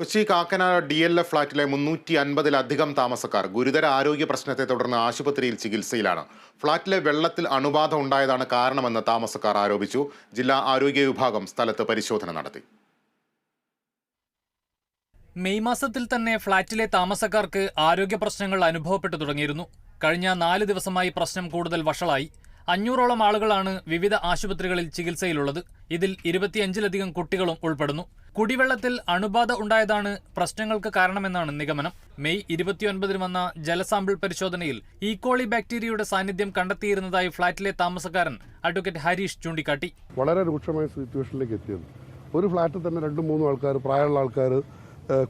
Kochi Kakkanad D L F ഫ്ളാറ്റിലെ മുന്നൂറ്റി അൻപതിലധികം താമസക്കാർ ഗുരുതര ആരോഗ്യ പ്രശ്നത്തെ തുടർന്ന് ആശുപത്രിയിൽ ചികിത്സയിലാണ്. ഫ്ളാറ്റിലെ വെള്ളത്തിൽ അണുബാധ ഉണ്ടായതാണ് കാരണമെന്ന് താമസക്കാർ ആരോപിച്ചു. ജില്ലാ ആരോഗ്യ വിഭാഗം സ്ഥലത്ത് പരിശോധന നടത്തി. മെയ് മാസത്തിൽ തന്നെ ഫ്ളാറ്റിലെ താമസക്കാർക്ക് ആരോഗ്യ പ്രശ്നങ്ങൾ അനുഭവപ്പെട്ടു തുടങ്ങിയിരുന്നു. കഴിഞ്ഞ നാല് ദിവസമായി പ്രശ്നം കൂടുതൽ വഷളായി. അഞ്ഞൂറോളം ആളുകളാണ് വിവിധ ആശുപത്രികളിൽ ചികിത്സയിലുള്ളത്. ഇതിൽ ഇരുപത്തിയഞ്ചിലധികം കുട്ടികളും ഉൾപ്പെടുന്നു. കുടിവെള്ളത്തിൽ അണുബാധ ഉണ്ടായതാണ് പ്രശ്നങ്ങൾക്ക് കാരണമെന്നാണ് നിഗമനം. മെയ് ഇരുപത്തിയൊൻപതിന് വന്ന ജലസാമ്പിൾ പരിശോധനയിൽ ഈക്കോളി ബാക്ടീരിയയുടെ സാന്നിധ്യം കണ്ടെത്തിയിരുന്നതായി ഫ്ളാറ്റിലെ താമസക്കാരൻ അഡ്വക്കേറ്റ് ഹരീഷ് ചൂണ്ടിക്കാട്ടി. വളരെ രൂക്ഷമായ സിറ്റുവേഷനിലേക്ക് എത്തിയത് ഒരു ഫ്ളാറ്റിൽ തന്നെ രണ്ടും മൂന്നും ആൾക്കാർ പ്രായമുള്ള ആൾക്കാർ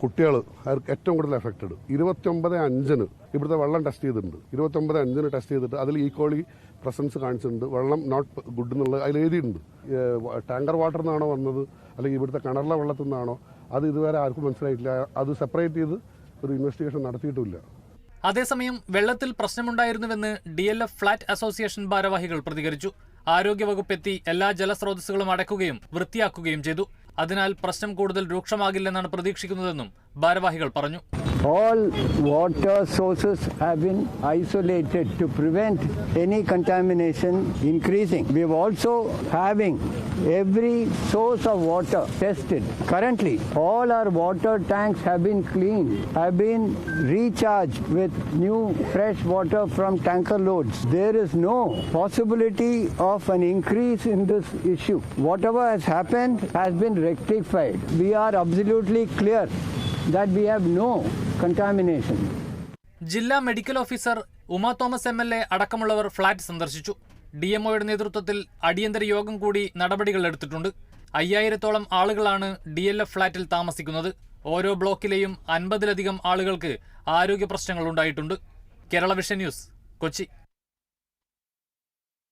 കുട്ടികൾ അവർക്ക് ഏറ്റവും കൂടുതൽ എഫക്റ്റഡ് ഇരുപത്തിയൊമ്പത് അഞ്ചിന് ഇവിടുത്തെ വെള്ളം ടെസ്റ്റ് ചെയ്തിട്ടുണ്ട്. ഇരുപത്തിയൊമ്പത് അഞ്ചിന് ടെസ്റ്റ് ചെയ്തിട്ട് അതിൽ ഈക്വളി പ്രസൻസ് കാണിച്ചിട്ടുണ്ട്. വെള്ളം നോട്ട് ഗുഡ് എന്നുള്ളത് അതിൽ എഴുതിയിട്ടുണ്ട്. ടാങ്കർ വാട്ടർ നിന്നാണോ വന്നത്? അല്ലെങ്കിൽ ഇവിടുത്തെ കിണറിലെ വെള്ളത്തിൽ നിന്നാണോ? അത് ഇതുവരെ ആർക്കും മനസ്സിലായിട്ടില്ല. അത് സെപ്പറേറ്റ് ചെയ്ത് ഒരു ഇൻവെസ്റ്റിഗേഷൻ നടത്തിയിട്ടില്ല അതേസമയം വെള്ളത്തിൽ പ്രശ്നമുണ്ടായിരുന്നുവെന്ന് D L F flat association ഭാരവാഹികൾ പ്രതികരിച്ചു. ആരോഗ്യവകുപ്പ് എത്തി എല്ലാ ജലസ്രോതസ്സുകളും അടയ്ക്കുകയും വൃത്തിയാക്കുകയും ചെയ്തു. അതിനാൽ പ്രശ്നം കൂടുതൽ രൂക്ഷമാകില്ലെന്നാണ് പ്രതീക്ഷിക്കുന്നതെന്നും ഭാരവാഹികൾ പറഞ്ഞു. All water sources have been isolated to prevent any contamination increasing. We are also having every source of water tested. Currently, all our water tanks have been cleaned, have been recharged with new fresh water from tanker loads. There is no possibility of an increase in this issue. Whatever has happened has been rectified. We are absolutely clear that we have no contamination. ജില്ലാ medical officer Uma Thomas M L A അടക്കമുള്ളവർ flat സന്ദർശിച്ചു. ഡി എംഒയുടെ നേതൃത്വത്തിൽ അടിയന്തര യോഗം കൂടി നടപടികൾ എടുത്തിട്ടുണ്ട്. അയ്യായിരത്തോളം ആളുകളാണ് ഡി എൽ എഫ് ഫ്ളാറ്റിൽ താമസിക്കുന്നത്. ഓരോ ബ്ലോക്കിലെയും അൻപതിലധികം ആളുകൾക്ക് ആരോഗ്യ പ്രശ്നങ്ങൾ ഉണ്ടായിട്ടുണ്ട്. Kerala vision news Kochi.